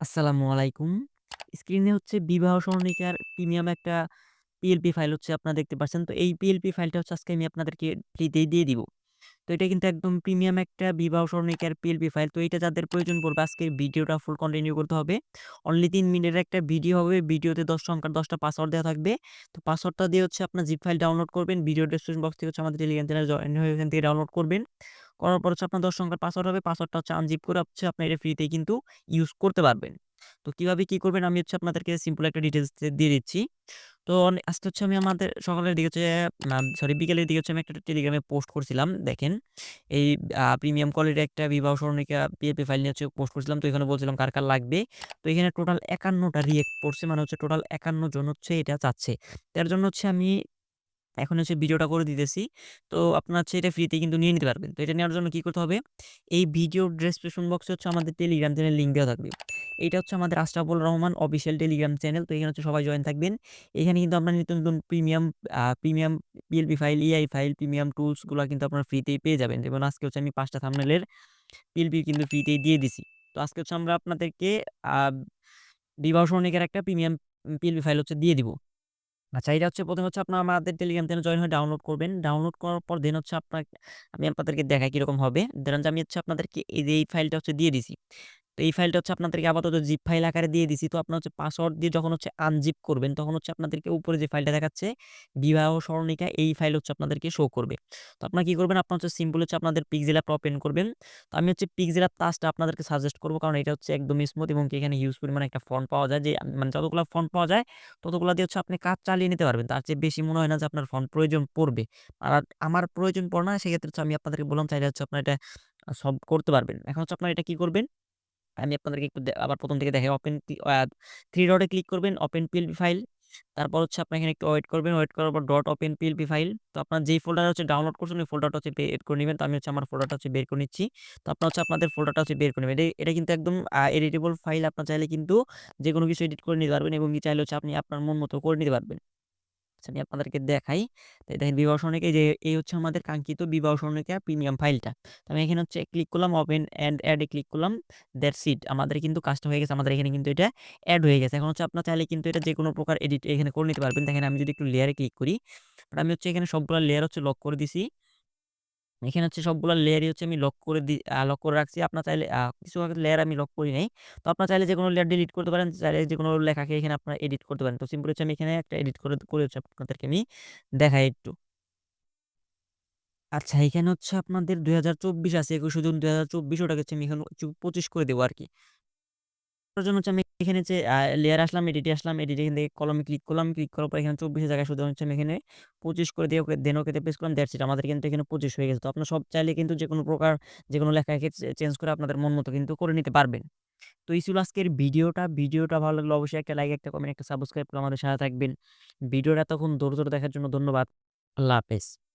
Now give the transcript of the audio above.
আসসালামু আলাইকুম। স্ক্রিনে হচ্ছে বিবাহ সরণিকার প্রিমিয়াম একটা পিএলপি ফাইল হচ্ছে আপনারা দেখতে পাচ্ছেন। তো এই পিএলপি ফাইলটা হচ্ছে আজকে আমি আপনাদেরকে ফ্রিতেই দিয়ে দিব। তো এটা কিন্তু একদম প্রিমিয়াম একটা বিবাহ সরণিকার পিএলপি ফাইল। তো এটা যাদের প্রয়োজন পড়বে আজকের ভিডিওটা ফুল কন্টিনিউ করতে হবে। অনলি ৩ মিনিটের একটা ভিডিও হবে। ভিডিওতে ১০ সংখ্যার ১০ টা পাসওয়ার্ড দেওয়া থাকবে। তো পাসওয়ার্ডটা দিয়ে হচ্ছে আপনার জিপ ফাইল ডাউনলোড করবেন। ভিডিও ডেসক্রিপশন বক্স থেকে হচ্ছে আমাদের টেলিগ্রাম চ্যানেলে জয়েন হয়ে ওখান থেকে ডাউনলোড করবেন। করার পর হচ্ছে আপনার ১০ সংখ্যার পাসওয়ার্ড হবে। পাসওয়ার্ডটা হচ্ছে আনজিপ করে হচ্ছে আপনি এটা ফ্রিতেই কিন্তু ইউজ করতে পারবেন। তো কীভাবে কি করবেন আমি হচ্ছে আপনাদেরকে সিম্পল একটা ডিটেলস দিয়ে দিচ্ছি। তো আজকে হচ্ছে আমি আমাদের সকালের দিকে হচ্ছে সরি বিকেলের দিকে হচ্ছে আমি একটা টেলিগ্রামে পোস্ট করছিলাম। দেখেন এই প্রিমিয়াম কোয়ালিটির একটা বিবাহ সরণিকা পিএপি ফাইল নিয়ে হচ্ছে পোস্ট করছিলাম। তো এখানে বলছিলাম কার, কার লাগবে। তো এখানে টোটাল একান্নটা রিয়েক্ট পড়ছে। মানে হচ্ছে টোটাল ৫১ জন হচ্ছে এটা চাচ্ছে। তার জন্য হচ্ছে আমি এখন হচ্ছে ভিডিওটা করে দিতেছি। তো আপনার হচ্ছে এটা ফ্রিতে কিন্তু নিয়ে নিতে পারবেন। তো এটা নেওয়ার জন্য কী করতে হবে? এই ভিডিওর ডেসক্রিপশন বক্সে হচ্ছে আমাদের টেলিগ্রাম চ্যানেল লিঙ্ক দেওয়া থাকবে। এটা হচ্ছে আমাদের Ashraful Rahman official Telegram channel. তো এখানে হচ্ছে সবাই জয়েন থাকবেন। এখানে কিন্তু আপনার নিত্য নতুন premium premium PLP file, AI file, premium টুলসগুলা কিন্তু আপনারা ফ্রিতেই পেয়ে যাবেন। যেমন আজকে হচ্ছে আমি ৫ টা থাম্বনেইলের পিএলপি কিন্তু ফ্রিতেই দিয়ে দিছি। তো আজকে হচ্ছে আমরা আপনাদেরকে বিবাহ সরণিকার একটা প্রিমিয়াম পিএলপি ফাইল হচ্ছে দিয়ে দিব। আচ্ছা এটা হচ্ছে প্রথমে হচ্ছে আপনার আমাদের টেলিগ্রাম চ্যানেল জয়েন হয়ে ডাউনলোড করবেন। ডাউনলোড করার পর দেন হচ্ছে আপনাকে, আমি আপনাদেরকে দেখাই কীরকম হবে। ধরেন যে আমি হচ্ছে আপনাদেরকে এই যে এই ফাইলটা হচ্ছে দিয়ে দিছি। তো এই ফাইলটা হচ্ছে আপনাদেরকে আপাতত জিপ ফাইল আকারে দিয়ে দিছি। তো আপনার হচ্ছে পাসওয়ার্ড দিয়ে যখন হচ্ছে আনজিপ করবেন, তখন হচ্ছে আপনাদেরকে উপরে যে ফাইলটা দেখাচ্ছে, বিবাহ সরণিকা এই ফাইল হচ্ছে আপনাদেরকে শো করবে। তো আপনারা কি করবেন? আপনার হচ্ছে সিম্পল হচ্ছে আপনাদের পিক্সেল অ্যাপ ওপেন করবেন। তো আমি হচ্ছে অ্যাপ টাচটা আপনাদেরকে সাজেস্ট করব, কারণ এটা হচ্ছে একদমই স্মুথ এবং এখানে হিউজ পরিমাণে একটা ফন্ট পাওয়া যায় যে মানে যতগুলা ফন্ট পাওয়া যায়, ততগুলা দিয়ে হচ্ছে আপনি কাজ চালিয়ে নিতে পারবেন। তার চেয়ে বেশি মনে হয় না যে আপনার ফন্ট প্রয়োজন পড়বে। আর আমার প্রয়োজন পড়ে না, সেক্ষেত্রে হচ্ছে আমি আপনাদেরকে বললাম, চাইলে হচ্ছে আপনার এটা সব করতে পারবেন। এখন হচ্ছে আপনারা এটা কি করবেন? আমি আপনাদেরকে একটু আবার প্রথম থেকে দেখাই। Open three a 3 dot click করবেন, ওপেন পিএলপি ফাইল। তারপর হচ্ছে আপনি এখানে একটু ওয়েট করবেন। ওয়েট করার পর ডট ওপেন পিএলপি ফাইল। তো আপনার যেই ফোল্ডার হচ্ছে ডাউনলোড করছেন ওই ফোল্ডারটা হচ্ছে বের করে নেবেন তো আমি হচ্ছে আমার ফোল্ডারটা হচ্ছে বের করে নিচ্ছি। তো আপনার হচ্ছে আপনাদের ফোল্ডারটা হচ্ছে বের করে নেবেন এটা কিন্তু একদম এডিটেবল ফাইল। আপনার চাইলে কিন্তু যে কোনো কিছু এডিট করে নিতে পারবেন এবং চাইলে হচ্ছে আপনি আপনার মন মতো করে নিতে পারবেন। আমি আপনাদেরকে দেখাই। তো দেখেন বিবাহ সরণিকা এই যে এই হচ্ছে আমাদের কাঙ্ক্ষিত বিবাহ সরণিকা প্রিমিয়াম ফাইলটা। তো আমি এখানে হচ্ছে ক্লিক করলাম ওপেন অ্যান্ড অ্যাডে ক্লিক করলাম। দ্যাট সিট আমাদের কিন্তু কাজটা হয়ে গেছে। আমাদের এখানে কিন্তু এটা অ্যাড হয়ে গেছে। এখন হচ্ছে আপনার চাইলে কিন্তু এটা যে কোনো প্রকার এডিট এখানে করে নিতে পারবেন। দেখেন আমি যদি একটু লেয়ারে ক্লিক করি, আমি হচ্ছে এখানে সবগুলো লেয়ার হচ্ছে লক করে দিছি। এখানে হচ্ছে সবগুলো লেয়ারই হচ্ছে আমি লক করে দি লক করে রাখছি। আপনার চাইলে কিছু লেয়ার আমি লক করি নাই। তো আপনার চাইলে যে কোনো লেয়ার ডিলিট করতে পারেন। চাইলে যে কোনো লেখাকে এখানে আপনারা এডিট করতে পারেন। তো সিম্পল হচ্ছে আমি এখানে একটা এডিট করে করে হচ্ছে আপনাদেরকে আমি দেখাই একটু। আচ্ছা এখানে হচ্ছে আপনাদের ২০২৪ আছে ২১ জুন ২০২৪ ওটাকে হচ্ছে আমি এখানে পঁচিশ করে দেবো আর আরকি। জন্য হচ্ছে আমি এখানে যে লেয়ার আসলাম, এডিটে আসলাম, এডিটে এখান থেকে কলমে ক্লিক করলাম। ক্লিক করার পর এখানে ২৪ এর জায়গায় শুধু হচ্ছে আমি এখানে ২৫ করে দিয়ে ওকে দেন ওকেতে প্রেস করলাম। দ্যাটস ইট আমাদের কিন্তু এখানে ২৫ হয়ে গেছে। তো আপনারা সব চাইলে কিন্তু যেকোনো প্রকার যেকোনো লেখাকে চে চেঞ্জ করে আপনাদের মন মতো কিন্তু করে নিতে পারবেন। তো এই ছিল আজকের ভিডিওটা। ভিডিওটা ভালো লাগলে অবশ্যই একটা লাইক, একটা কমেন্ট, একটা সাবস্ক্রাইব করে আমাদের সাথে থাকবেন। ভিডিওটা তখন ধৈর্য ধরে দেখার জন্য ধন্যবাদ। আল্লাহ হাফেজ।